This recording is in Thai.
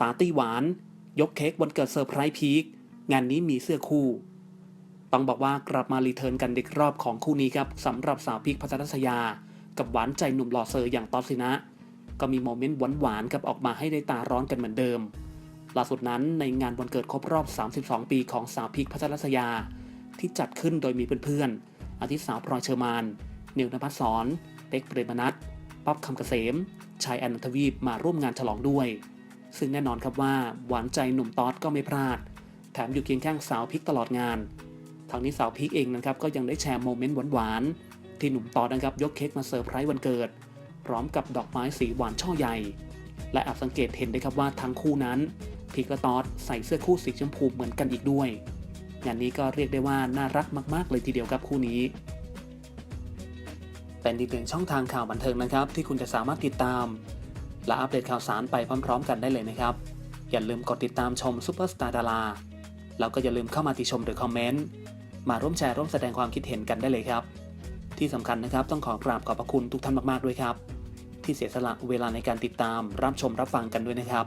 ปาร์ตี้หวาน ยกเค้กวันเกิดเซอร์ไพรส์พีคงานนี้มีเสื้อคู่ ต้องบอกว่ากลับมารีเทิร์นกันเด็กรอบของคู่นี้ครับสำหรับสาวพีคพัทรศยา กับหวานใจหนุ่มหล่อเซอร์อย่างตอสซินะ ก็มีโมเมนต์หวานๆกับออกมาให้ได้ตาร้อนกันเหมือนเดิมล่าสุดนั้นในงานวันเกิดครบรอบ 32 ปีของสาวพีคพัทรศยา ที่จัดขึ้นโดยมีเพื่อนๆอาทิตย์สาวพลอยเชอร์มานนิวนภัสสรเต็กเปรมนัทป๊อบคำเกษมชายอนันทวีปมาร่วมงานฉลองด้วย ซึ่งแน่นอนครับว่าหวานใจหนุ่มต๊อสก็ไม่พลาด แถมอยู่เคียงข้างสาวพิกตลอดงานทางนี้สาวพิกเองนะครับก็ยังได้แชร์โมเมนต์หวานๆที่หนุ่มต๊อสนะครับยกเค้กมาเซอร์ไพรส์วันเกิด พร้อมกับดอกไม้สีหวานช่อใหญ่ และแอบสังเกตเห็นได้ครับว่าทั้งคู่นั้นพิกและต๊อสใส่เสื้อคู่สีชมพูเหมือนกันอีกด้วยงานนี้ก็เรียกได้ว่าน่ารักมาก ๆ เลยทีเดียวครับคู่นี้เป็นอีกหนึ่งช่องทางข่าวบันเทิงนะครับ ที่คุณจะสามารถติดตาม และอัปเดตข่าวสารไปพร้อม ๆ กันได้เลยนะครับ อย่าลืมกดติดตามชมซูเปอร์สตาร์ดาราแล้วก็อย่าลืมเข้ามาติชมหรือคอมเมนต์มาร่วมแชร์ร่วมแสดงความคิดเห็นกันได้เลยครับ ที่สำคัญนะครับต้องขอกราบขอบพระคุณทุกท่านมากๆด้วยครับ ที่เสียสละเวลาในการติดตามรับชมรับฟังกันด้วยนะครับ